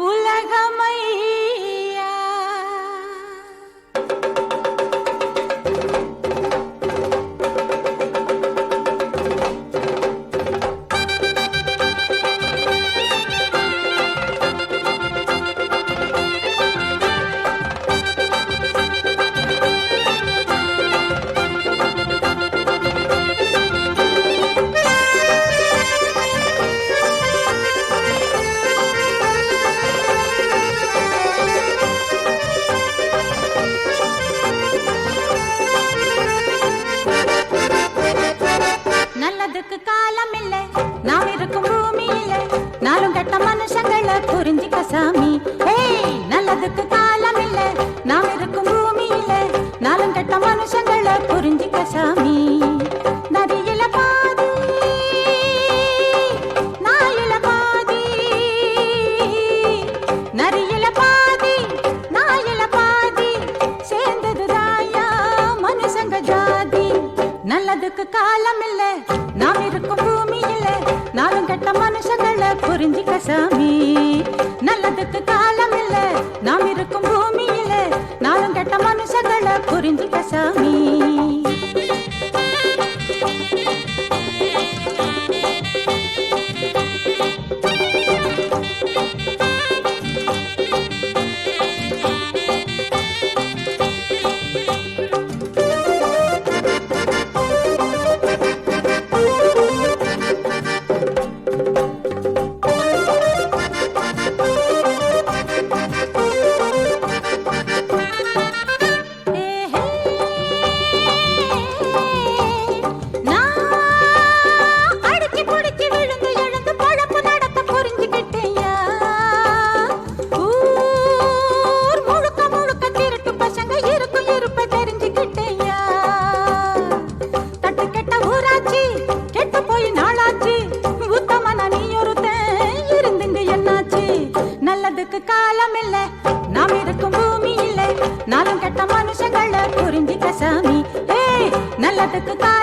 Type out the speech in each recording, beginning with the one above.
உலகமை நல்லதுக்கு காலம் இல்ல நாம் இருக்கும் பூமி இல்ல நாளும் கட்ட மனுஷங்கள புரிஞ்சுக்க சாமி. நல்லதுக்கு காலம் இல்ல. நாம் இருக்கும் பூமி இல்ல நாளும் கெட்ட மனுஷங்களை புரிஞ்சுக்க சாமி. நல்லதுக்கு காலம் இல்ல. நாம் இருக்கும் பூமி இல்ல நாளும் கெட்ட மனுஷங்களை புரிஞ்சுக்க சாமி. நல்லதுக்கு காலம் இல்ல. நாம் இருக்கும் பூமி இல்ல. நாளும் கெட்ட மனுஷங்கள புரிஞ்சுக்க சாமி. ஏய் நல்லதுக்கு காலம்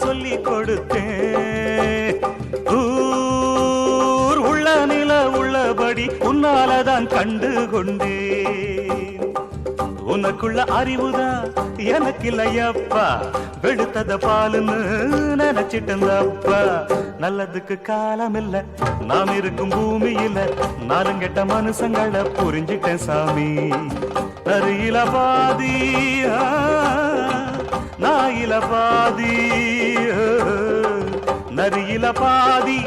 சொல்லி கொடுத்தேன். ஊர் உள்ள நில உள்ளபடி உன்னாலதான் கண்டு கொண்டேன் உனக்குள்ள அறிவுதான் எனக்கு இல்லையப்பா வெளுத்தத பாலுன்னு நினைச்சிட்டப்பா நல்லதுக்கு காலம் இல்ல நாம் இருக்கும் பூமியில நாலுங்கெட்ட மனுஷங்களை புரிஞ்சிட்டேன் சாமி. அருகில பாதியா நாயில பாதி நரியில பாதி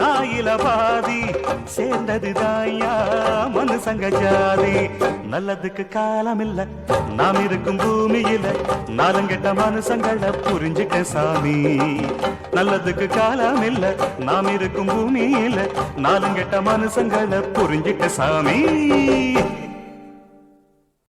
நாயில பாதி சேர்ந்தது தாயா மனுசங்க ஜாதி நல்லதுக்கு காலம் இல்ல நாம் இருக்கும் பூமியில. நாலங்கெட்ட மனுஷங்களை புரிஞ்சுக்க சாமி. நல்லதுக்கு காலம் இல்ல நாம் இருக்கும் பூமியில. நாலங்கெட்ட மனுஷங்களை புரிஞ்சுக்க சாமி.